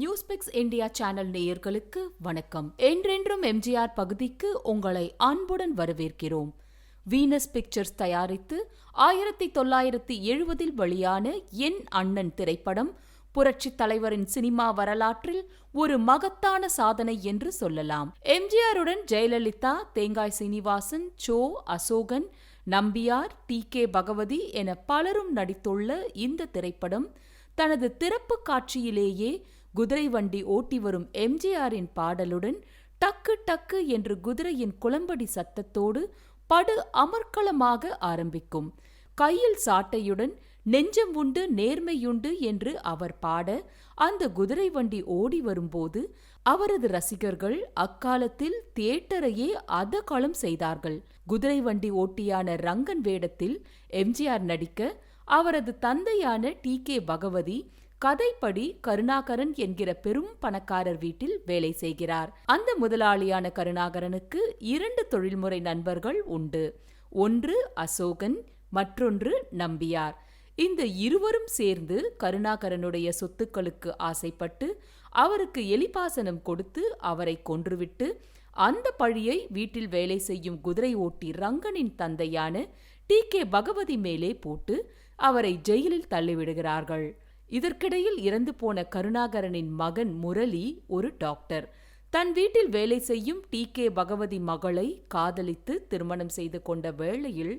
நியூஸ்பிக்ஸ் India channel நேயர்களுக்கு வணக்கம். என்றென்றும் எம்ஜிஆர் பகுதிக்கு உங்களை அன்புடன் வரவேற்கிறோம். வீனஸ் பிக்சர்ஸ் தயாரித்து ஆயிரத்தி தொள்ளாயிரத்தி எழுபதில் வெளியான என் அண்ணன் திரைப்படம் புரட்சித் தலைவரின் சினிமா வரலாற்றில் ஒரு மகத்தான சாதனை என்று சொல்லலாம். எம்ஜிஆருடன் ஜெயலலிதா தேங்காய் சீனிவாசன் சோ அசோகன் நம்பியார் டி கே பகவதி என பலரும் நடித்துள்ள இந்த திரைப்படம் தனது திறப்பு காட்சியிலேயே குதிரை வண்டி ஓட்டி வரும் எம்ஜிஆரின் பாடலுடன் டக்கு டக்கு என்று குதிரையின் குளம்படி சத்தத்தோடு படு அமர்க்களமாக ஆரம்பிக்கும். கையில் சாட்டையுடன் நெஞ்சம் உண்டு நேர்மையுண்டு என்று அவர் பாட அந்த குதிரை வண்டி ஓடி வரும்போது அவரது ரசிகர்கள் அக்காலத்தில் தியேட்டரையே அதகளம் செய்தார்கள். குதிரை வண்டி ஓட்டியான ரங்கன் வேடத்தில் எம்ஜிஆர் நடிக்க அவரது தந்தையான டி கே பகவதி கதைப்படி கருணாகரன் என்கிற பெரும் பணக்காரர் வீட்டில் வேலை செய்கிறார். அந்த முதலாளியான கருணாகரனுக்கு இரண்டு தொழில்முறை நண்பர்கள் உண்டு. ஒன்று அசோகன் மற்றொன்று நம்பியார். இந்த இருவரும் சேர்ந்து கருணாகரனுடைய சொத்துக்களுக்கு ஆசைப்பட்டு அவருக்கு எலிபாசனம் கொடுத்து அவரை கொன்றுவிட்டு அந்த பழியை வீட்டில் வேலை செய்யும் குதிரை ஓட்டி ரங்கனின் தந்தையான டி கே பகவதி மேலே போட்டு அவரை ஜெயிலில் தள்ளிவிடுகிறார்கள். இதற்கிடையில் இறந்து போன கருணாகரனின் மகன் முரளி ஒரு டாக்டர். தன் வீட்டில் வேலை செய்யும் டி. கே. பகவதி மகளை காதலித்து திருமணம் செய்து கொண்ட வேளையில்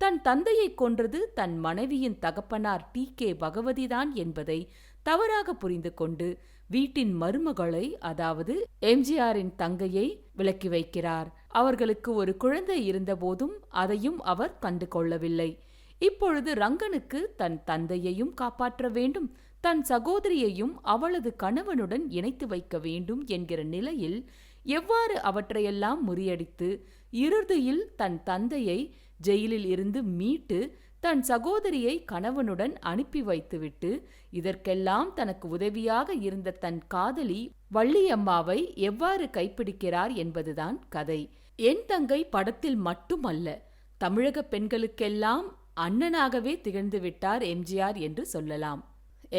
தன் தந்தையை கொன்றது தன் மனைவியின் தகப்பனார் டி. கே. பகவதிதான் என்பதை தவறாக புரிந்து கொண்டு வீட்டின் மருமகளை அதாவது எம்ஜிஆரின் தங்கையை விலக்கி வைக்கிறார். அவர்களுக்கு ஒரு குழந்தை இருந்தபோதும் அதையும் அவர் கண்டு கொள்ளவில்லை இப்பொழுது ரங்கனுக்கு தன் தந்தையையும் காப்பாற்ற வேண்டும். தன் சகோதரியையும் அவளது கணவனுடன் இணைத்து வைக்க வேண்டும் என்கிற நிலையில் எவ்வாறு அவற்றையெல்லாம் முறியடித்து இறுதியில் தன் தந்தையை ஜெயிலில் இருந்து மீட்டு தன் சகோதரியை கணவனுடன் அனுப்பி வைத்துவிட்டு இதற்கெல்லாம் தனக்கு உதவியாக இருந்த தன் காதலி வள்ளியம்மாவை எவ்வாறு கைப்பிடிக்கிறார் என்பதுதான் கதை. என் தங்கை படத்தில் மட்டுமல்ல தமிழக பெண்களுக்கெல்லாம் அண்ணனாகவே திகழ்ந்து விட்டார் எம்ஜிஆர் என்று சொல்லலாம்.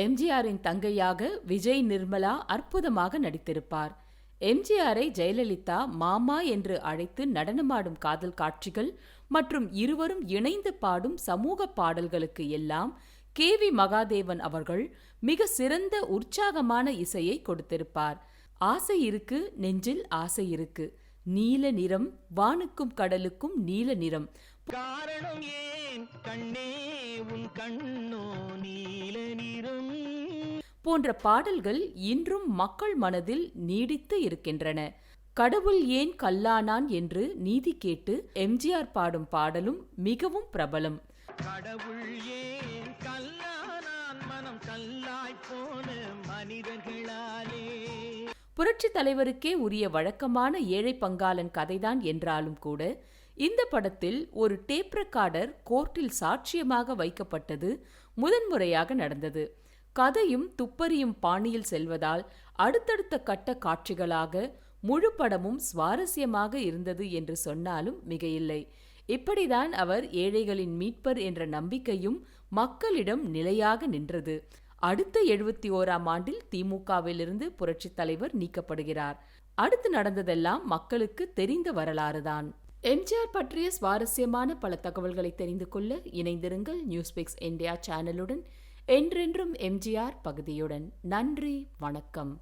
எம்ஜிஆரின் தங்கையாக விஜய் நிர்மலா அற்புதமாக நடித்திருப்பார். எம்ஜிஆரை ஜெயலலிதா மாமா என்று அழைத்து நடனமாடும் காதல் காட்சிகள் மற்றும் இருவரும் இணைந்து பாடும் சமூக பாடல்களுக்கு எல்லாம் கே வி மகாதேவன் அவர்கள் மிக சிறந்த உற்சாகமான இசையை கொடுத்திருப்பார். ஆசை இருக்கு நெஞ்சில் ஆசை இருக்கு. நீல நிறம் வானுக்கும் கடலுக்கும் நீல நிறம் காரணம் ஏன்? கண்ணே உன் கண்ணோ நீல நிறம் போன்ற பாடல்கள் இன்றும் மக்கள் மனதில் நீடித்து இருக்கின்றன. கடவுள் ஏன் கல்லானான் என்று நீதி கேட்டு எம்ஜிஆர் பாடும் பாடலும் மிகவும் பிரபலம். கடவுள் ஏன் கல்லானான்? மனம் கல்லாய் போன மனிதர்களாலே. புரட்சித் தலைவருக்கே உரிய வழக்கமான ஏழை பங்காளன் கதைதான் என்றாலும் கூட இந்த படத்தில் ஒரு டேப் ரெக்கார்டர் கோர்ட்டில் சாட்சியமாக வைக்கப்பட்டது முதன்முறையாக நடந்தது. கதையும் துப்பறியும் பாணியில் செல்வதால் அடுத்தடுத்த கட்ட காட்சிகளாக முழு படமும் சுவாரஸ்யமாக இருந்தது என்று சொன்னாலும் மிகையில்லை. இப்படிதான் அவர் ஏழைகளின் மீட்பர் என்ற நம்பிக்கையும் மக்களிடம் நிலையாக நின்றது. அடுத்த எழுபத்தி ஓராம் ஆண்டில் திமுகவிலிருந்து புரட்சித் தலைவர் நீக்கப்படுகிறார். அடுத்து நடந்ததெல்லாம் மக்களுக்கு தெரிந்த வரலாறுதான். எம்ஜிஆர் பற்றிய சுவாரஸ்யமான பல தகவல்களை தெரிந்து கொள்ள இணைந்திருங்கள் நியூஸ்பிக்ஸ் இந்தியா சேனலுடன். என்றென்றும் எம்ஜிஆர் பகுதியுடன். நன்றி வணக்கம்.